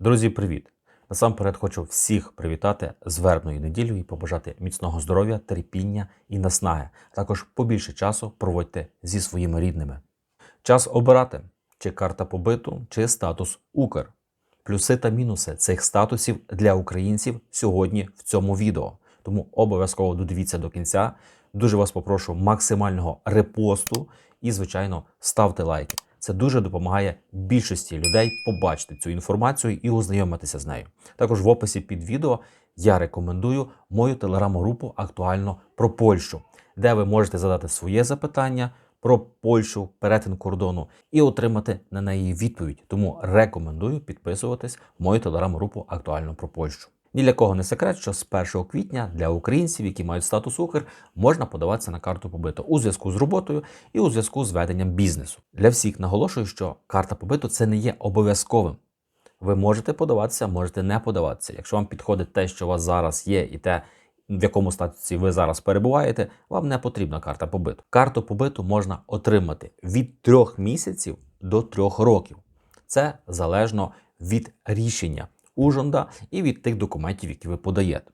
Друзі, привіт! Насамперед хочу всіх привітати з вербною неділею і побажати міцного здоров'я, терпіння і наснаги. Також побільше часу проводьте зі своїми рідними. Час обирати чи карта побиту, чи статус Укр. Плюси та мінуси цих статусів для українців сьогодні в цьому відео. Тому обов'язково додивіться до кінця. Дуже вас попрошу максимального репосту і, звичайно, ставте лайки. Це дуже допомагає більшості людей побачити цю інформацію і ознайомитися з нею. Також в описі під відео я рекомендую мою телеграм-групу актуально про Польщу, де ви можете задати своє запитання про Польщу, перетин кордону і отримати на неї відповідь. Тому рекомендую підписуватись в мою телеграм-групу актуально про Польщу. Ні для кого не секрет, що з 1 квітня для українців, які мають статус Укр, можна подаватися на карту побиту у зв'язку з роботою і у зв'язку з веденням бізнесу. Для всіх наголошую, що карта побиту це не є обов'язковим. Ви можете подаватися, можете не подаватися. Якщо вам підходить те, що у вас зараз є, і те, в якому статусі ви зараз перебуваєте, вам не потрібна карта побиту. Карту побиту можна отримати від трьох місяців до трьох років. Це залежно від рішення Ужонда і від тих документів, які ви подаєте.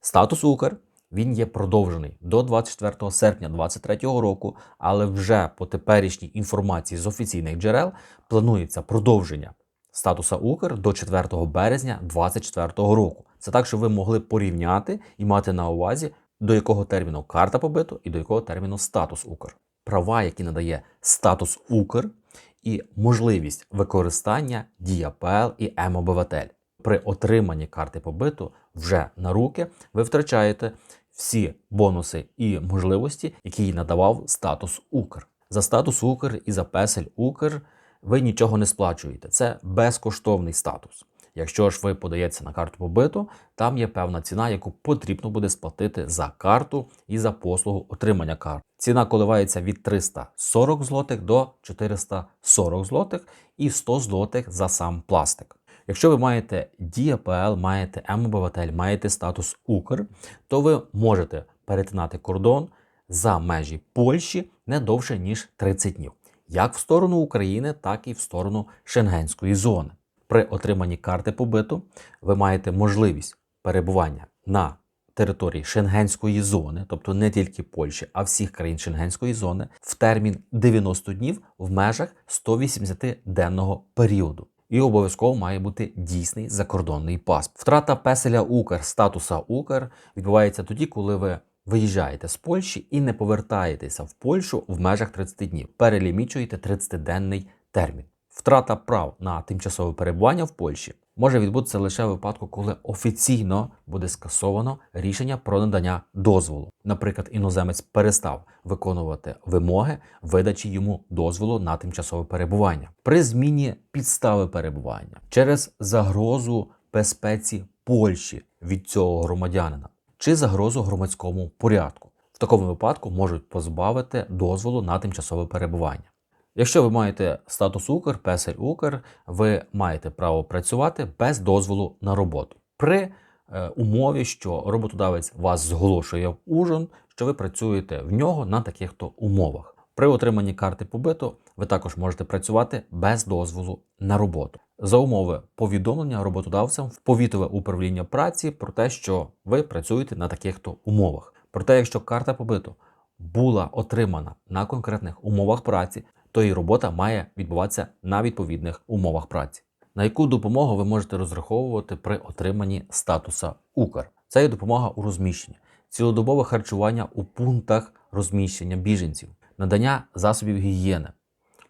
Статус Укр він є продовжений до 24 серпня 2023 року, але вже по теперішній інформації з офіційних джерел планується продовження статуса Укр до 4 березня 2024 року. Це так, щоб ви могли порівняти і мати на увазі, до якого терміну карта побиту і до якого терміну статус Укр. Права, які надає статус Укр, і можливість використання ДіяПЛ і М-обиватель. При отриманні карти побиту вже на руки ви втрачаєте всі бонуси і можливості, які їй надавав статус Укр. За статус Укр і за песель Укр ви нічого не сплачуєте. Це безкоштовний статус. Якщо ж ви подаєтеся на карту побиту, там є певна ціна, яку потрібно буде сплатити за карту і за послугу отримання карт. Ціна коливається від 340 злотих до 440 злотих і 100 злотих за сам пластик. Якщо ви маєте DPL, маєте МОБВТЛ, маєте статус Укр, то ви можете перетинати кордон за межі Польщі не довше ніж 30 днів, як в сторону України, так і в сторону Шенгенської зони. При отриманні карти побиту ви маєте можливість перебування на території Шенгенської зони, тобто не тільки Польщі, а всіх країн Шенгенської зони, в термін 90 днів в межах 180-денного періоду. І обов'язково має бути дійсний закордонний паспорт. Втрата песеля Укр, статуса Укр відбувається тоді, коли ви виїжджаєте з Польщі і не повертаєтеся в Польщу в межах 30 днів. Перелімічуєте 30-денний термін. Втрата прав на тимчасове перебування в Польщі може відбутися лише в випадку, коли офіційно буде скасовано рішення про надання дозволу. Наприклад, іноземець перестав виконувати вимоги видачі йому дозволу на тимчасове перебування при зміні підстави перебування через загрозу безпеці Польщі від цього громадянина чи загрозу громадському порядку. В такому випадку можуть позбавити дозволу на тимчасове перебування. Якщо ви маєте статус Укр, песель Укр, ви маєте право працювати без дозволу на роботу при е, умові, що роботодавець вас зголошує в ужин, що ви працюєте в нього на таких то умовах. При отриманні карти побиту ви також можете працювати без дозволу на роботу за умови повідомлення роботодавцям в повітове управління праці про те, що ви працюєте на таких то умовах. Проте, якщо карта побиту була отримана на конкретних умовах праці, то і робота має відбуватися на відповідних умовах праці. На яку допомогу ви можете розраховувати при отриманні статуса Укр? Це є допомога у розміщенні, цілодобове харчування у пунктах розміщення біженців, надання засобів гігієни,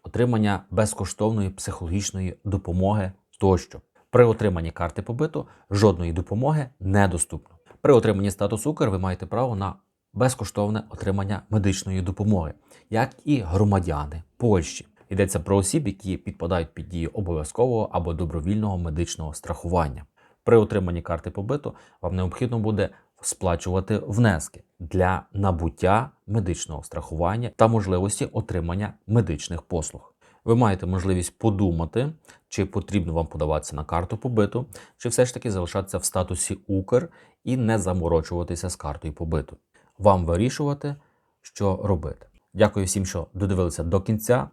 отримання безкоштовної психологічної допомоги тощо. При отриманні карти побиту жодної допомоги недоступно. При отриманні статусу Укр ви маєте право на безкоштовне отримання медичної допомоги, як і громадяни Польщі. Йдеться про осіб, які підпадають під дію обов'язкового або добровільного медичного страхування. При отриманні карти побиту вам необхідно буде сплачувати внески для набуття медичного страхування та можливості отримання медичних послуг. Ви маєте можливість подумати, чи потрібно вам подаватися на карту побиту, чи все ж таки залишатися в статусі Укр і не заморочуватися з картою побиту вам вирішувати, що робити. Дякую всім, що додивилися до кінця.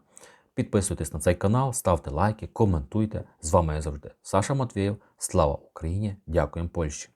Підписуйтесь на цей канал, ставте лайки, коментуйте. З вами я завжди Саша Матвієв. Слава Україні! Дякуємо Польщі!